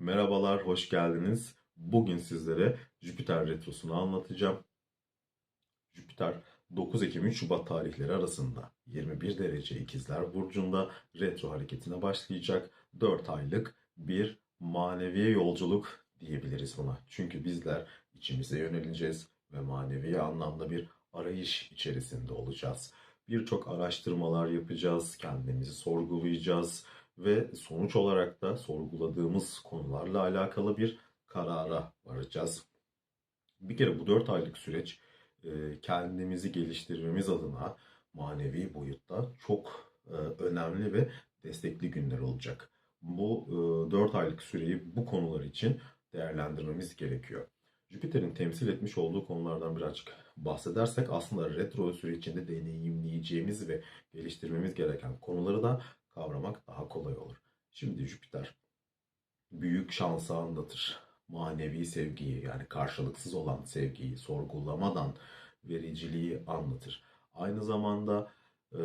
Merhabalar, hoş geldiniz. Bugün sizlere Jüpiter Retrosu'nu anlatacağım. Jüpiter 9 Ekim 3 Şubat tarihleri arasında 21 derece İkizler Burcu'nda retro hareketine başlayacak 4 aylık bir manevi yolculuk diyebiliriz buna. Çünkü bizler içimize yöneleceğiz ve manevi anlamda bir arayış içerisinde olacağız. Birçok araştırmalar yapacağız, kendimizi sorgulayacağız ve sonuç olarak da sorguladığımız konularla alakalı bir karara varacağız. Bir kere bu 4 aylık süreç e, kendimizi geliştirmemiz adına manevi boyutta çok e, önemli ve destekli günler olacak. Bu 4 aylık süreyi bu konular için değerlendirmemiz gerekiyor. Jüpiter'in temsil etmiş olduğu konulardan birazcık bahsedersek aslında retro sürecinde deneyimleyeceğimiz ve geliştirmemiz gereken konuları da kavramak daha kolay olur. Şimdi Jüpiter büyük şansı anlatır. Manevi sevgiyi yani karşılıksız olan sevgiyi sorgulamadan vericiliği anlatır. Aynı zamanda e,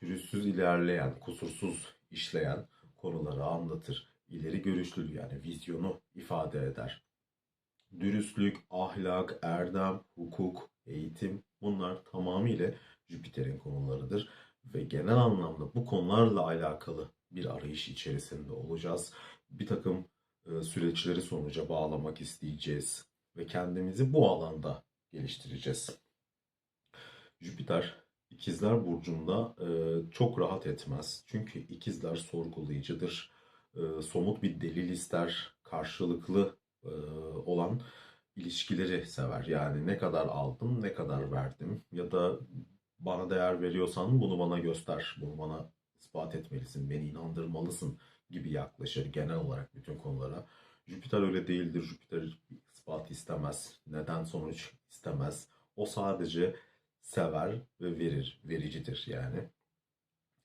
pürüzsüz ilerleyen, kusursuz işleyen konuları anlatır. İleri görüşlülüğü yani vizyonu ifade eder. Dürüstlük, ahlak, erdem, hukuk, eğitim bunlar tamamıyla Jüpiter'in konularıdır ve genel anlamda bu konularla alakalı bir arayış içerisinde olacağız. Bir takım e, süreçleri sonuca bağlamak isteyeceğiz ve kendimizi bu alanda geliştireceğiz. Jüpiter İkizler Burcu'nda e, çok rahat etmez. Çünkü ikizler sorgulayıcıdır. E, somut bir delil ister. Karşılıklı olan ilişkileri sever. Yani ne kadar aldım, ne kadar verdim ya da bana değer veriyorsan bunu bana göster, bunu bana ispat etmelisin, beni inandırmalısın gibi yaklaşır genel olarak bütün konulara. Jüpiter öyle değildir. Jüpiter ispat istemez. Neden sonuç istemez. O sadece sever ve verir. Vericidir yani.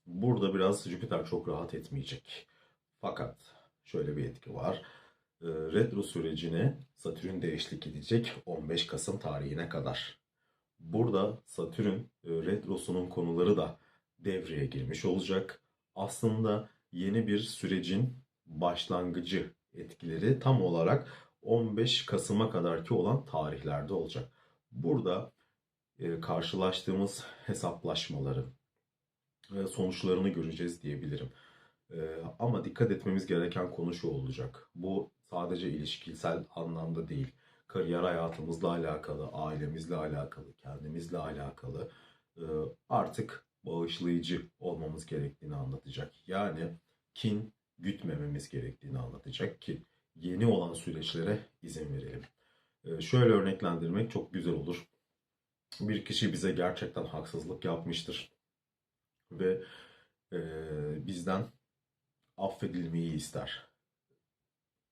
Burada biraz Jüpiter çok rahat etmeyecek. Fakat şöyle bir etki var. Ee, retro sürecine Satürn de edecek 15 Kasım tarihine kadar. Burada Satürn e, retrosunun konuları da devreye girmiş olacak. Aslında yeni bir sürecin başlangıcı etkileri tam olarak 15 Kasım'a kadarki olan tarihlerde olacak. Burada e, karşılaştığımız hesaplaşmaların e, sonuçlarını göreceğiz diyebilirim. Ama dikkat etmemiz gereken konu şu olacak. Bu sadece ilişkisel anlamda değil kariyer hayatımızla alakalı, ailemizle alakalı, kendimizle alakalı e, artık bağışlayıcı olmamız gerektiğini anlatacak. Yani kin gütmememiz gerektiğini anlatacak ki yeni olan süreçlere izin verelim. E, şöyle örneklendirmek çok güzel olur. Bir kişi bize gerçekten haksızlık yapmıştır ve e, bizden affedilmeyi ister.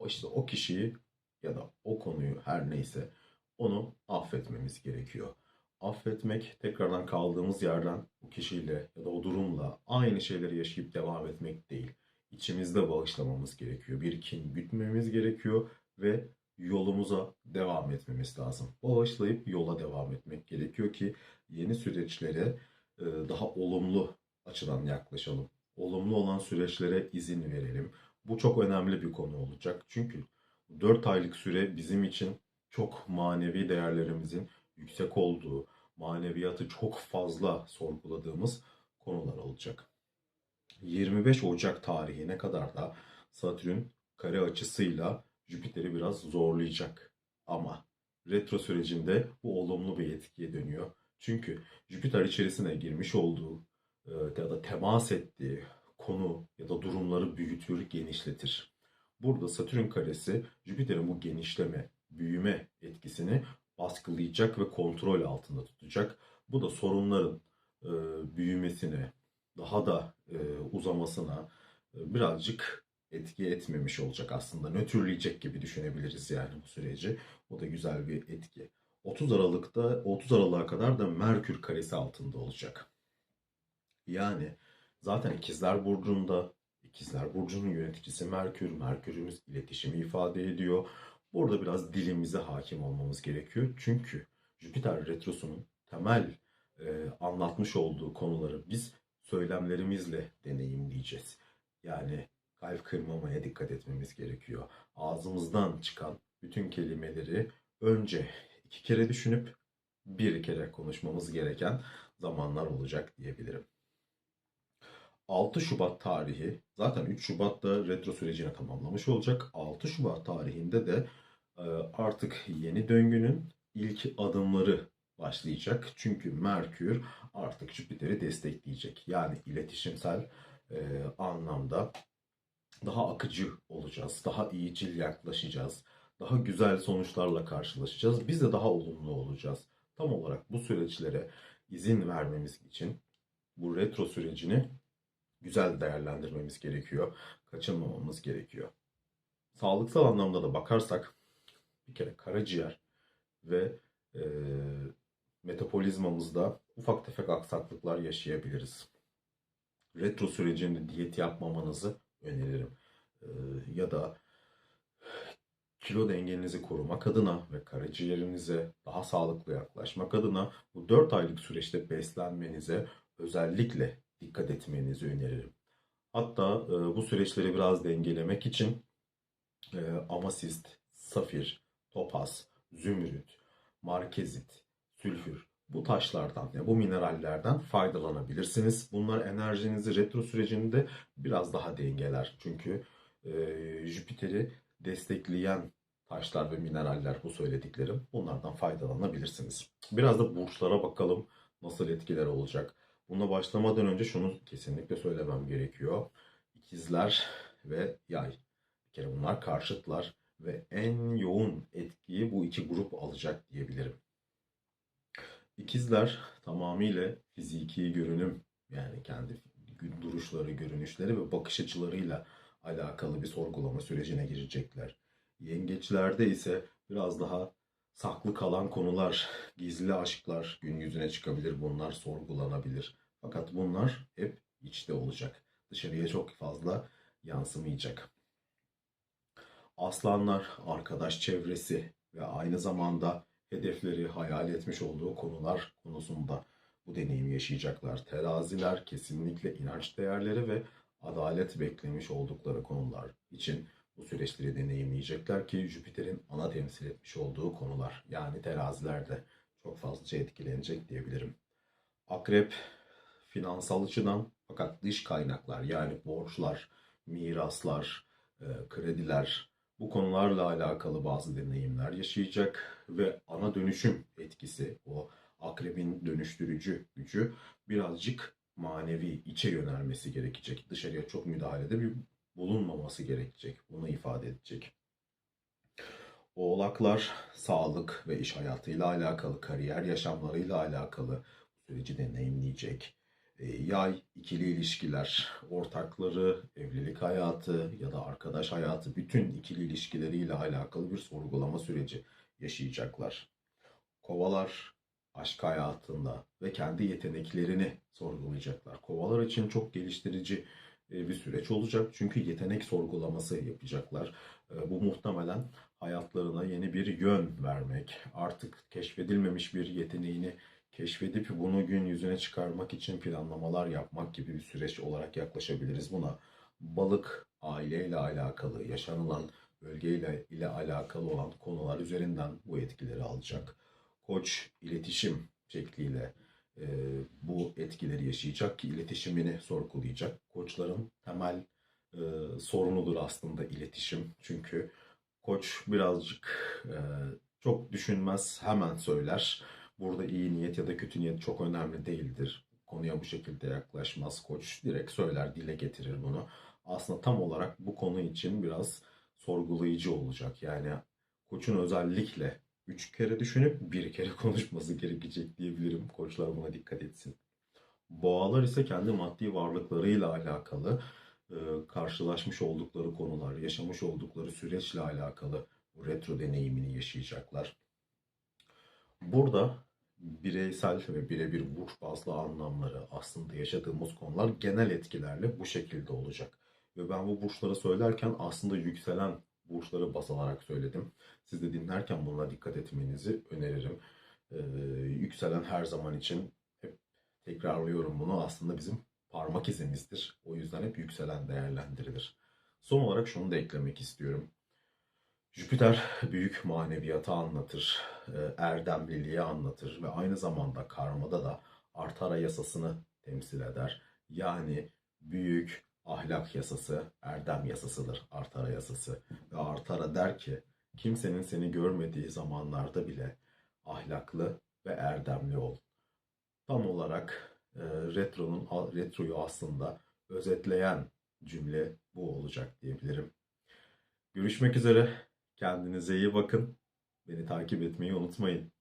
İşte o kişiyi ya da o konuyu her neyse onu affetmemiz gerekiyor. Affetmek tekrardan kaldığımız yerden o kişiyle ya da o durumla aynı şeyleri yaşayıp devam etmek değil. İçimizde bağışlamamız gerekiyor. Bir kin gütmemiz gerekiyor ve yolumuza devam etmemiz lazım. Bağışlayıp yola devam etmek gerekiyor ki yeni süreçlere e, daha olumlu açıdan yaklaşalım. Olumlu olan süreçlere izin verelim. Bu çok önemli bir konu olacak. Çünkü 4 aylık süre bizim için çok manevi değerlerimizin yüksek olduğu, maneviyatı çok fazla sorguladığımız konular olacak. 25 Ocak tarihine kadar da Satürn kare açısıyla Jüpiter'i biraz zorlayacak. Ama retro sürecinde bu olumlu bir etkiye dönüyor. Çünkü Jüpiter içerisine girmiş olduğu e, ya da temas ettiği konu ya da durumları büyütür, genişletir. Burada Satürn karesi Jüpiter'in bu genişleme, büyüme etkisini baskılayacak ve kontrol altında tutacak. Bu da sorunların e, büyümesine, daha da e, uzamasına e, birazcık etki etmemiş olacak aslında. Nötrleyecek gibi düşünebiliriz yani bu süreci. O da güzel bir etki. 30 Aralık'ta 30 Aralık'a kadar da Merkür karesi altında olacak. Yani zaten İkizler Burcu'nda İkizler Burcu'nun yöneticisi Merkür. Merkür'ümüz iletişimi ifade ediyor. Burada biraz dilimize hakim olmamız gerekiyor. Çünkü Jüpiter Retrosu'nun temel e, anlatmış olduğu konuları biz söylemlerimizle deneyimleyeceğiz. Yani kalp kırmamaya dikkat etmemiz gerekiyor. Ağzımızdan çıkan bütün kelimeleri önce iki kere düşünüp bir kere konuşmamız gereken zamanlar olacak diyebilirim. 6 Şubat tarihi zaten 3 Şubat'ta retro sürecini tamamlamış olacak. 6 Şubat tarihinde de e, artık yeni döngünün ilk adımları başlayacak. Çünkü Merkür artık Jüpiter'i destekleyecek. Yani iletişimsel e, anlamda daha akıcı olacağız. Daha iyicil yaklaşacağız. Daha güzel sonuçlarla karşılaşacağız. Biz de daha olumlu olacağız. Tam olarak bu süreçlere izin vermemiz için bu retro sürecini güzel değerlendirmemiz gerekiyor. Kaçınmamamız gerekiyor. Sağlıksal anlamda da bakarsak bir kere karaciğer ve e, metabolizmamızda ufak tefek aksaklıklar yaşayabiliriz. Retro sürecinde diyet yapmamanızı öneririm. E, ya da kilo dengenizi korumak adına ve karaciğerinize daha sağlıklı yaklaşmak adına bu 4 aylık süreçte beslenmenize özellikle dikkat etmenizi öneririm. Hatta e, bu süreçleri biraz dengelemek için e, amasist, safir, topaz, zümrüt, markezit, sülfür bu taşlardan, yani bu minerallerden faydalanabilirsiniz. Bunlar enerjinizi retro sürecinde biraz daha dengeler. Çünkü e, Jüpiter'i destekleyen taşlar ve mineraller bu söylediklerim. Bunlardan faydalanabilirsiniz. Biraz da burçlara bakalım nasıl etkiler olacak. Buna başlamadan önce şunu kesinlikle söylemem gerekiyor. İkizler ve yay. Bir kere bunlar karşıtlar ve en yoğun etkiyi bu iki grup alacak diyebilirim. İkizler tamamıyla fiziki görünüm yani kendi duruşları, görünüşleri ve bakış açılarıyla alakalı bir sorgulama sürecine girecekler. Yengeçlerde ise biraz daha saklı kalan konular, gizli aşklar gün yüzüne çıkabilir. Bunlar sorgulanabilir. Fakat bunlar hep içte olacak. Dışarıya çok fazla yansımayacak. Aslanlar arkadaş çevresi ve aynı zamanda hedefleri hayal etmiş olduğu konular konusunda bu deneyimi yaşayacaklar. Teraziler kesinlikle inanç değerleri ve adalet beklemiş oldukları konular için bu süreçleri deneyimleyecekler ki Jüpiter'in ana temsil etmiş olduğu konular. Yani terazilerde çok fazlaca etkilenecek diyebilirim. Akrep finansal açıdan fakat dış kaynaklar yani borçlar, miraslar, e, krediler bu konularla alakalı bazı deneyimler yaşayacak ve ana dönüşüm etkisi o akrebin dönüştürücü gücü birazcık manevi içe yönelmesi gerekecek. Dışarıya çok müdahalede bir bulunmaması gerekecek. Bunu ifade edecek. Oğlaklar sağlık ve iş hayatıyla alakalı, kariyer yaşamlarıyla alakalı süreci deneyimleyecek. E, yay, ikili ilişkiler, ortakları, evlilik hayatı ya da arkadaş hayatı bütün ikili ilişkileriyle alakalı bir sorgulama süreci yaşayacaklar. Kovalar aşk hayatında ve kendi yeteneklerini sorgulayacaklar. Kovalar için çok geliştirici bir süreç olacak. Çünkü yetenek sorgulaması yapacaklar. E, bu muhtemelen hayatlarına yeni bir yön vermek, artık keşfedilmemiş bir yeteneğini keşfedip bunu gün yüzüne çıkarmak için planlamalar yapmak gibi bir süreç olarak yaklaşabiliriz buna. Balık aileyle alakalı, yaşanılan bölgeyle ile alakalı olan konular üzerinden bu etkileri alacak. Koç iletişim şekliyle e, bu etkileri yaşayacak ki iletişimini sorgulayacak. Koçların temel e, sorunudur aslında iletişim. Çünkü koç birazcık e, çok düşünmez hemen söyler Burada iyi niyet ya da kötü niyet çok önemli değildir. Konuya bu şekilde yaklaşmaz koç. Direkt söyler, dile getirir bunu. Aslında tam olarak bu konu için biraz sorgulayıcı olacak. Yani koçun özellikle üç kere düşünüp bir kere konuşması gerekecek diyebilirim. Koçlar buna dikkat etsin. Boğalar ise kendi maddi varlıklarıyla alakalı e, karşılaşmış oldukları konular, yaşamış oldukları süreçle alakalı retro deneyimini yaşayacaklar. Burada bireysel ve birebir burç bazlı anlamları aslında yaşadığımız konular genel etkilerle bu şekilde olacak. Ve ben bu burçları söylerken aslında yükselen burçları baz alarak söyledim. Siz de dinlerken buna dikkat etmenizi öneririm. Ee, yükselen her zaman için hep tekrarlıyorum bunu aslında bizim parmak izimizdir. O yüzden hep yükselen değerlendirilir. Son olarak şunu da eklemek istiyorum. Jüpiter büyük maneviyatı anlatır, e, erdemliliği anlatır ve aynı zamanda karmada da Artara yasasını temsil eder. Yani büyük ahlak yasası, erdem yasasıdır Artara yasası. Ve Artara der ki kimsenin seni görmediği zamanlarda bile ahlaklı ve erdemli ol. Tam olarak e, retronun retroyu aslında özetleyen cümle bu olacak diyebilirim. Görüşmek üzere. Kendinize iyi bakın. Beni takip etmeyi unutmayın.